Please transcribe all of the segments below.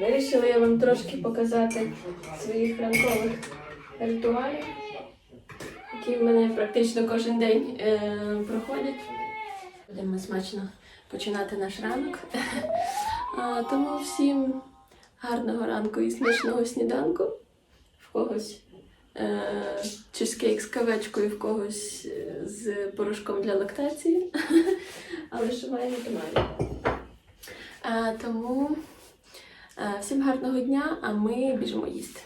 Вирішила я вам трошки показати своїх ранкових ритуалів, які в мене практично кожен день е, проходять. Будемо смачно починати наш ранок. А, тому всім гарного ранку і смачного сніданку. В когось е, чизкейк з кавечкою, в когось е, з порошком для лактації. Але що маємо, то маємо. А, тому Е, Всім гарного дня, а ми біжимо їсти.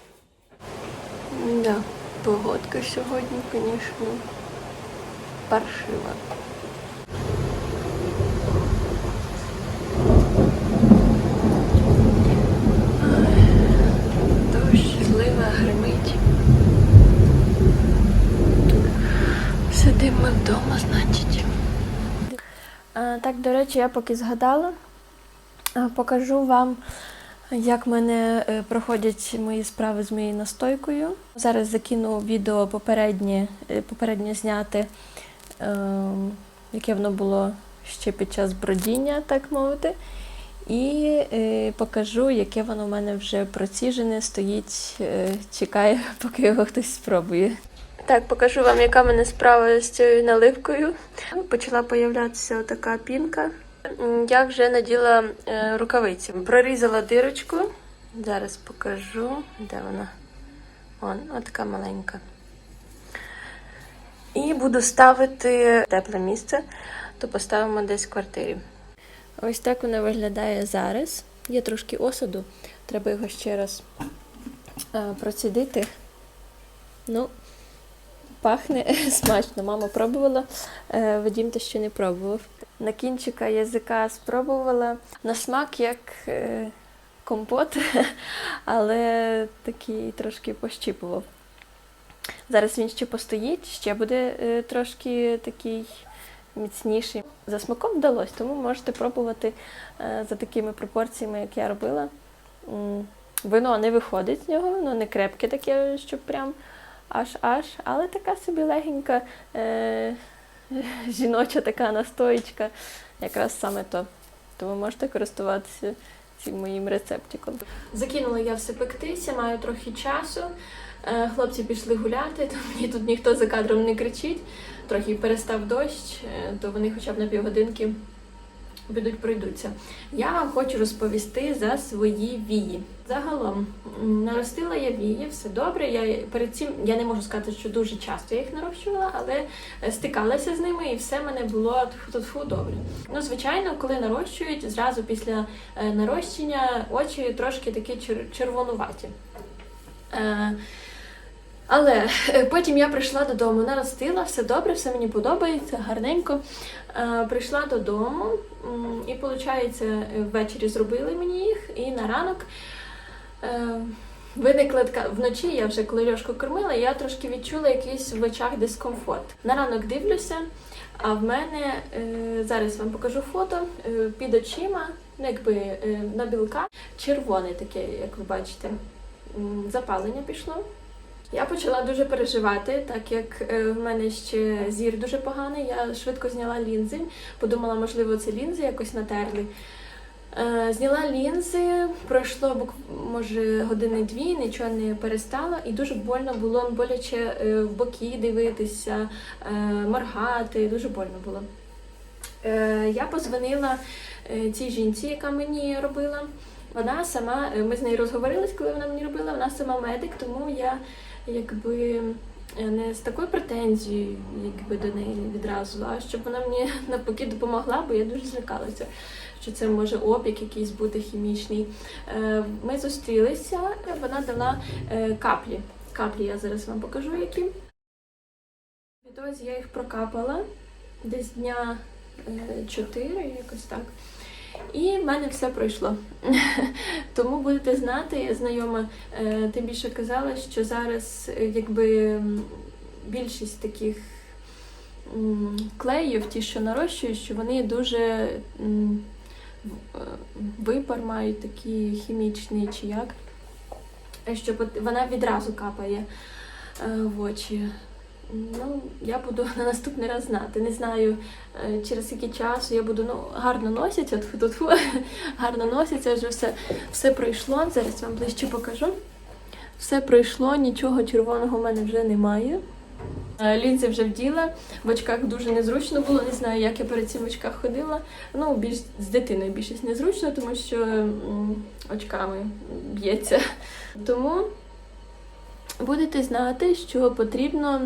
Да, погодка сьогодні, звісно, паршива. Дощ, злива, гримить. Сидимо вдома, значить. Так, до речі, я поки згадала, покажу вам. Як мене е, проходять мої справи з моєю настойкою. Зараз закину відео попереднє, е, попереднє зняте, е, яке воно було ще під час бродіння, так мовити. І е, покажу, яке воно в мене вже проціжене, стоїть, чекає, поки його хтось спробує. Так, покажу вам, яка в мене справа з цією наливкою. Почала появлятися така пінка. Я вже наділа е, рукавиці. Прорізала дирочку. Зараз покажу, де вона. Вон, отака маленька. І буду ставити тепле місце, то поставимо десь в квартирі. Ось так вона виглядає зараз. Є трошки осаду, треба його ще раз е, процідити. Ну, пахне смачно. Мама пробувала, е, Вадім те ще не пробував. На кінчика язика спробувала. На смак як е, компот, але такий трошки пощіпував. Зараз він ще постоїть, ще буде е, трошки такий міцніший. За смаком вдалося, тому можете пробувати е, за такими пропорціями, як я робила. Вино не виходить з нього, воно не крепке таке, щоб прям аж-аж, але така собі легенька е, жіноча така настоїчка, якраз саме то. Тому можете користуватися цим моїм рецептиком. Закинула я все пектися, маю трохи часу. Е, Хлопці пішли гуляти, то мені тут ніхто за кадром не кричить. Трохи перестав дощ, е, то вони хоча б на півгодинки підуть пройдуться. Я вам хочу розповісти за свої вії. Загалом наростила я вії, все добре. Я перед цим я не можу сказати, що дуже часто я їх нарощувала, але е, стикалася з ними і все мене було тфу добре. Ну, звичайно, коли нарощують, зразу після е, нарощення очі трошки такі чер- червонуваті. Е, але е, потім я прийшла додому, наростила, все добре, все мені подобається, гарненько. Е, прийшла додому, і, виходить, ввечері зробили мені їх, і на ранок е, виникла така вночі, я вже коли Льошку кормила, я трошки відчула якийсь в очах дискомфорт. На ранок дивлюся, а в мене е, зараз вам покажу фото е, під очима, ну якби е, на білка, червоне таке, як ви бачите, запалення пішло. Я почала дуже переживати, так як е, в мене ще зір дуже поганий. Я швидко зняла лінзи. Подумала, можливо, це лінзи якось натерли. Е, Зняла лінзи, пройшло може години-дві, нічого не перестало, і дуже больно було боляче е, в боки дивитися, моргати, дуже больно було. Я позвонила цій жінці, яка мені робила. Вона сама, ми з нею розговорились, коли вона мені робила, вона сама медик, тому я якби е, не з такою претензією, якби до неї відразу, а щоб вона мені навпаки допомогла, бо я дуже злякалася, що це може опік якийсь бути хімічний. Е, Ми зустрілися, вона дала е, каплі. Каплі я зараз вам покажу, які. Відтоді я їх прокапала десь дня 4, якось так. І в мене все пройшло. Тому будете знати, знайома е, тим більше казала, що зараз е, якби більшість таких клеїв, ті, що нарощують, що вони дуже е, випар мають такий хімічний чи як, що вона відразу капає в очі. Ну, я буду на наступний раз знати. Не знаю, е, через який час я буду ну, гарно носяться, тут гарно носяться, вже все, все пройшло. Зараз вам ближче покажу. Все пройшло, нічого червоного в мене вже немає. Е, Лінзи вже вділа, в очках дуже незручно було. Не знаю, як я перед цим в очках ходила. Ну, більш з дитиною більшість незручно, тому що очками б'ється. Тому будете знати, що потрібно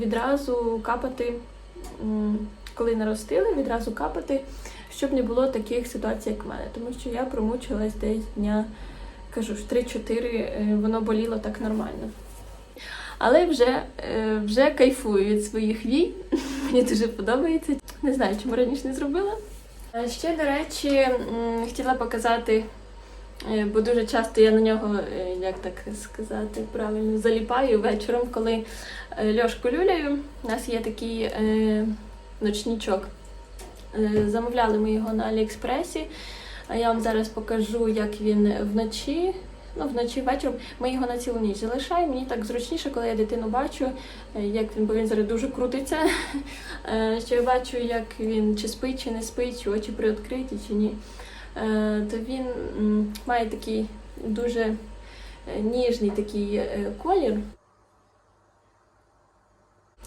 відразу капати, коли наростили, відразу капати, щоб не було таких ситуацій, як в мене. Тому що я промучилась десь дня, кажу ж, 3-4, е, воно боліло так нормально. Але вже, е, вже кайфую від своїх вій. Мені дуже подобається. Не знаю, чому раніше не зробила. Е, Ще, до речі, хотіла показати, бо дуже часто я на нього, е, як так сказати, правильно заліпаю вечором, коли е, Льошку люляю. У нас є такий е, ночнічок. Е, Замовляли ми його на Аліекспресі. А я вам зараз покажу, як він вночі. Ну, вночі вечором ми його на цілу ніч залишаємо. Мені так зручніше, коли я дитину бачу, е, як він, бо він зараз дуже крутиться. е, Що я бачу, як він чи спить, чи не спить, чи очі приоткриті, чи ні. Е, То він має такий дуже е, ніжний такий е, колір.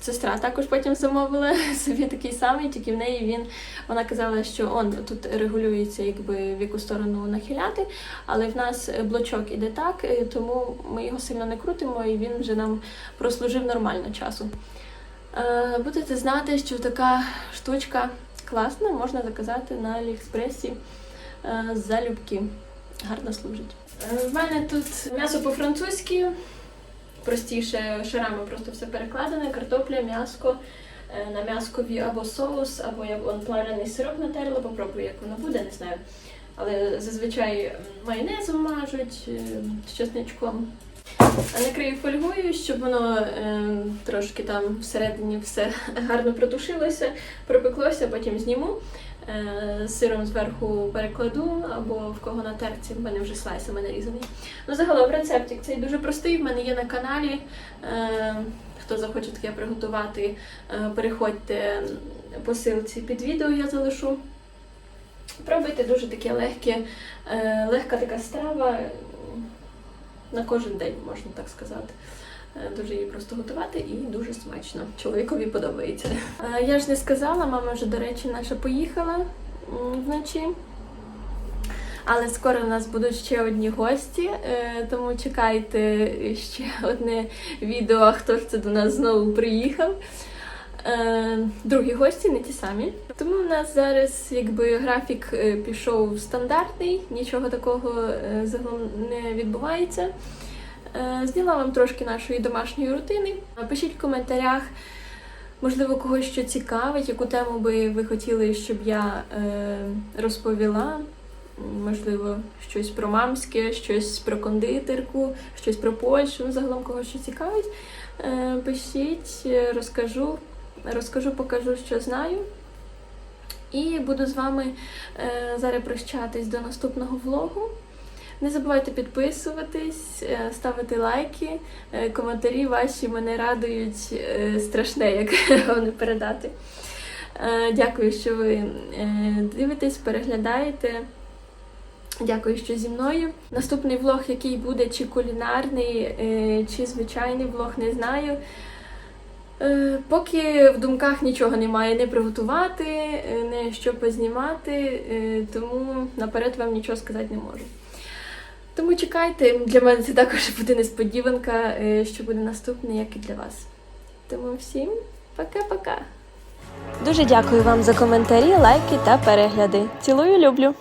Сестра також потім замовила собі такий самий, тільки в неї він вона казала, що он тут регулюється, якби в яку сторону нахиляти, але в нас блочок іде так, тому ми його сильно не крутимо, і він вже нам прослужив нормально часу. Будете знати, що така штучка класна, можна заказати на Аліекспресі залюбки. Гарно служить. Е, В мене тут м'ясо по-французьки, простіше шарами просто все перекладене, картопля, м'яско. Е, На м'яскові або соус, або я вон плавлений сироп натерла, попробую, як воно буде, не знаю. Але зазвичай майонезом мажуть е, з чесничком. А накрию фольгою, щоб воно е, трошки там всередині все гарно протушилося, пропеклося, потім зніму. Е, сиром зверху перекладу, або в кого на терці, в мене вже слайсами нарізаний. Ну, загалом рецептик цей дуже простий, в мене є на каналі. Е, хто захоче таке приготувати, е, переходьте по ссилці під відео, я залишу. Пробуйте дуже таке легке, легка така страва на кожен день, можна так сказати. Е, Дуже її просто готувати і дуже смачно. Чоловікові подобається. Е, Я ж не сказала, мама вже, до речі, наша поїхала вночі. Але скоро у нас будуть ще одні гості, е, тому чекайте ще одне відео, хто ж це до нас знову приїхав. Другі гості, не ті самі. Тому у нас зараз якби графік пішов стандартний, нічого такого загалом не відбувається. Е, Зняла вам трошки нашої домашньої рутини. Пишіть в коментарях, можливо, когось що цікавить, яку тему би ви хотіли, щоб я е, розповіла. Можливо, щось про мамське, щось про кондитерку, щось про Польщу, загалом когось що цікавить. Е, Пишіть, розкажу, розкажу, покажу, що знаю. І буду з вами зараз прощатись до наступного влогу. Не забувайте підписуватись, е, ставити лайки. Е, Коментарі ваші мене радують е, страшне, як вам передати. Дякую, що ви дивитесь, переглядаєте. Дякую, що зі мною. Наступний влог, який буде, чи кулінарний, чи звичайний влог, не знаю. Поки в думках нічого немає не приготувати, не що познімати, тому наперед вам нічого сказати не можу. Тому чекайте, для мене це також буде несподіванка, е, що буде наступне, як і для вас. Тому всім пока-пока! Дуже дякую вам за коментарі, лайки та перегляди. Цілую, люблю!